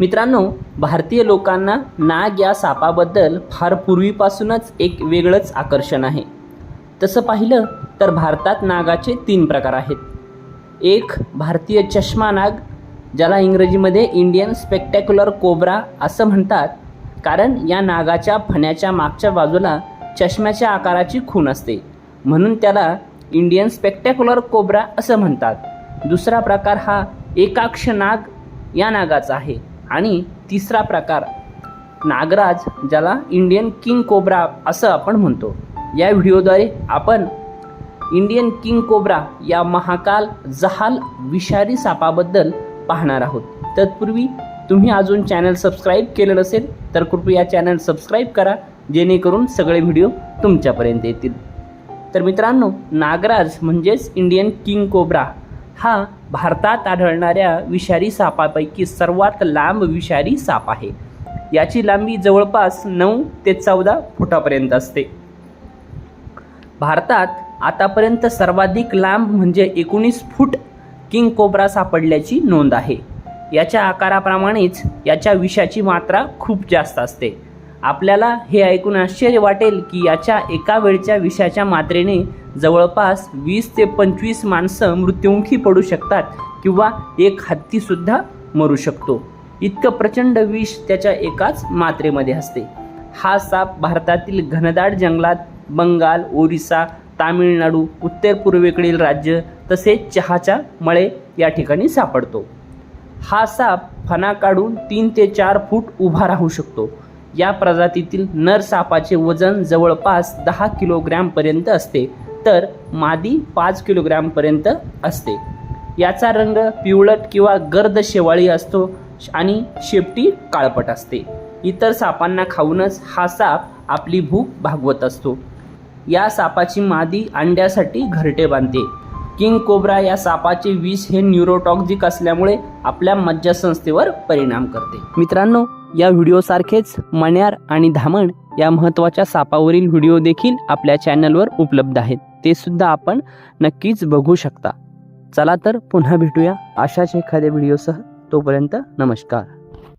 मित्रांनो भारतीय लोकांना नाग या सापाबद्दल फार पूर्वीपासूनच एक वेगळंच आकर्षण आहे. तसं पाहिलं तर भारतात नागाचे तीन प्रकार आहेत. एक भारतीय चष्मा नाग ज्याला इंग्रजीमध्ये इंडियन स्पेक्टॅक्युलर कोबरा असं म्हणतात कारण या नागाच्या फण्याच्या मागच्या बाजूला चष्म्याच्या आकाराची खून असते. म्हणून त्याला इंडियन स्पेक्टॅक्युलर कोबरा असं म्हणतात. दुसरा प्रकार हा एकाक्ष नाग या नागाचा आहे. आणि तिसरा प्रकार नागराज ज्याला इंडियन किंग कोब्रा असं आपण म्हणतो. या व्हिडिओद्वारे आपण इंडियन किंग कोब्रा या महाकाल जहाल विषारी सापाबद्दल पाहणार आहोत. तत्पूर्वी तुम्ही अजून चॅनल सबस्क्राईब केलं नसेल तर कृपया चॅनल सबस्क्राईब करा जेणेकरून सगळे व्हिडिओ तुमच्यापर्यंत येतील. तर मित्रांनो नागराज म्हणजेच इंडियन किंग कोब्रा हा भारतात आढळणाऱ्या विषारी सापापैकी सर्वात लांब विषारी साप आहे. याची लांबी जवळपास नऊ ते चौदा फुटापर्यंत असते. भारतात आतापर्यंत सर्वाधिक लांब म्हणजे एकोणीस फूट किंग कोब्रा सापडल्याची नोंद आहे. याच्या आकाराप्रमाणेच याच्या विषाची मात्रा खूप जास्त असते. आपल्याला हे ऐकून आश्चर्य वाटेल की याच्या एका वेळच्या विषाच्या मात्रेने जवळपास वीस ते पंचवीस माणसं मृत्युमुखी पडू शकतात किंवा एक हत्तीसुद्धा मरू शकतो. इतकं प्रचंड विष त्याच्या एकाच मात्रेमध्ये असते. हा साप भारतातील घनदाट जंगलात बंगाल ओरिसा तामिळनाडू उत्तर पूर्वेकडील राज्य तसेच चहाच्या मळे या ठिकाणी सापडतो. हा साप फणा काढून तीन ते चार फूट उभा राहू शकतो. या प्रजातीतील नर सापाचे वजन जवळपास दहा किलोग्रॅमपर्यंत असते तर मादी पाच किलोग्रॅमपर्यंत असते. याचा रंग पिवळट किंवा गर्द शेवाळी असतो आणि शेपटी काळपट असते. इतर सापांना खाऊनच हा साप आपली भूक भागवत असतो. या सापाची मादी अंड्यासाठी घरटे बांधते. किंग कोब्रा या सापाचे विष हे न्यूरोटॉक्झिक असल्यामुळे आपल्या मज्जासंस्थेवर परिणाम करते. मित्रांनो या व्हिडिओसारखेच मण्यार आणि धामण या महत्त्वाच्या सापावरील व्हिडिओ देखील आपल्या चॅनलवर उपलब्ध आहेत. ते सुद्धा आपण नक्कीच बघू शकता. चला तर पुन्हा भेटूया अशाच एखाद्या व्हिडिओसह. तोपर्यंत नमस्कार.